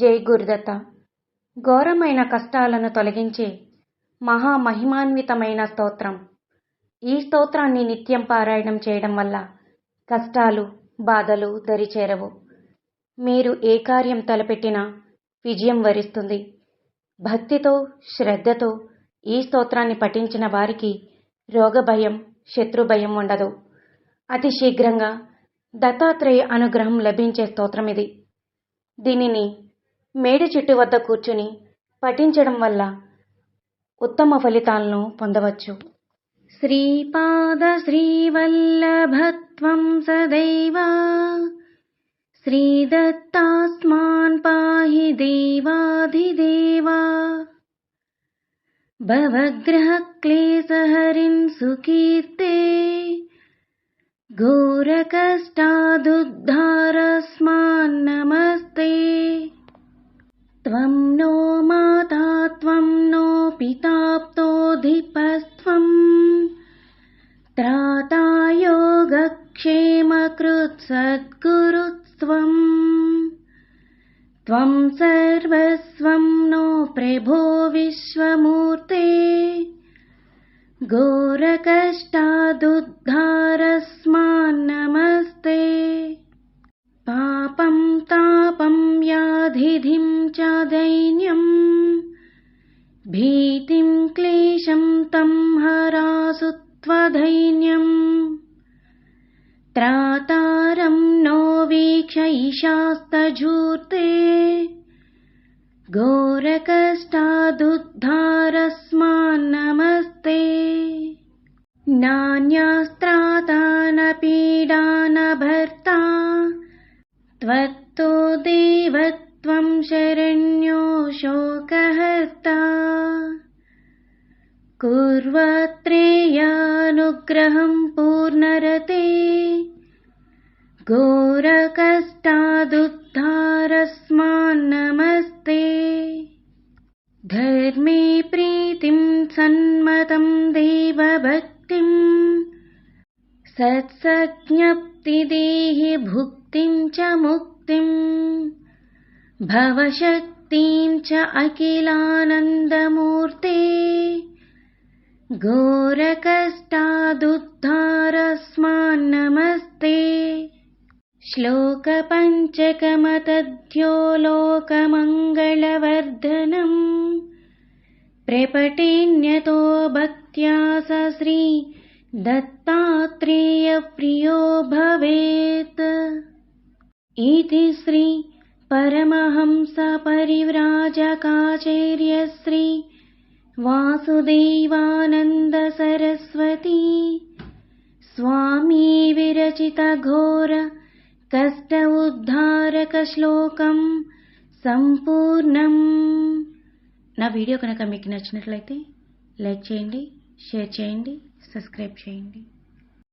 జై గురుదత్త. ఘోరమైన కష్టాలను తొలగించే మహామహిమాన్వితమైన స్తోత్రం. ఈ స్తోత్రాన్ని నిత్యం పారాయణం చేయడం వల్ల కష్టాలు బాధలు దరిచేరవు. మీరు ఏ కార్యం తలపెట్టినా విజయం వరిస్తుంది. భక్తితో శ్రద్ధతో ఈ స్తోత్రాన్ని పఠించిన వారికి రోగభయం శత్రుభయం ఉండదు. అతి శీఘ్రంగా దత్తాత్రేయ అనుగ్రహం లభించే స్తోత్రం ఇది. దీనిని మేడి చెట్టు వద్ద కూర్చుని పఠించడం వల్ల ఉత్తమ ఫలితాలను పొందవచ్చు శ్రీపాద శ్రీవల్లభత్వం సదైవ శ్రీదత్తాస్మాన్ పాహి దేవాధిదేవా भवग्रहक्लेशहरिन् सुकीर्ते घोरकष्टादुद्धारस्मान्नमस्ते योगक्षेमकृत्सद्गुरुत्वम् त्वं सर्वस्वं नो प्रभो विश्वमूर्ते। घोरकष्टादुद्धारस्मान्नमस्ते। पापं तापं व्याधिधिं च दैन्यम् भीतिं क्लेशं तं हरासु त्वधैन्यम् त्रातारं नो वीक्षैशास्तजूर्ते घोरकष्टादुद्धारस्मान्नमस्ते। नान्यास्त्राता न पीडा न भर्ता त्वत्तो देवत्वं शरण्यो शोकहर्ता। कुर्वत्रेयानुग्रहं पूर्णरते घोरकष्टादुद्धारस्मान्नमस्ते। धर्मे प्रीतिं सन्मतं देवभक्तिम् सत्सज्ञप्तिदेहि भुक्तिं च मुक्तिम् भवशक्तिं च अखिलानन्दमूर्ते। घोरकष्टादुद्धारस्मान्नमस्ते श्लोकपञ्चकमतध्यो लोकमङ्गलवर्धनम् प्रपटेन्यतो भक्त्या स श्री दत्तात्रेयप्रियो भवेत्। इति श्री परमहंसपरिव्राजकाचार्यश्री वासुदेवानन्दसरस्वती स्वामी विरचितघोर कष्ट ఉద్ధారకశ్లోకం సంపూర్ణం నా వీడియో కనుక మీకు నచ్చినట్లయితే లైక్ చేయండి షేర్ చేయండి సబ్స్క్రైబ్ చేయండి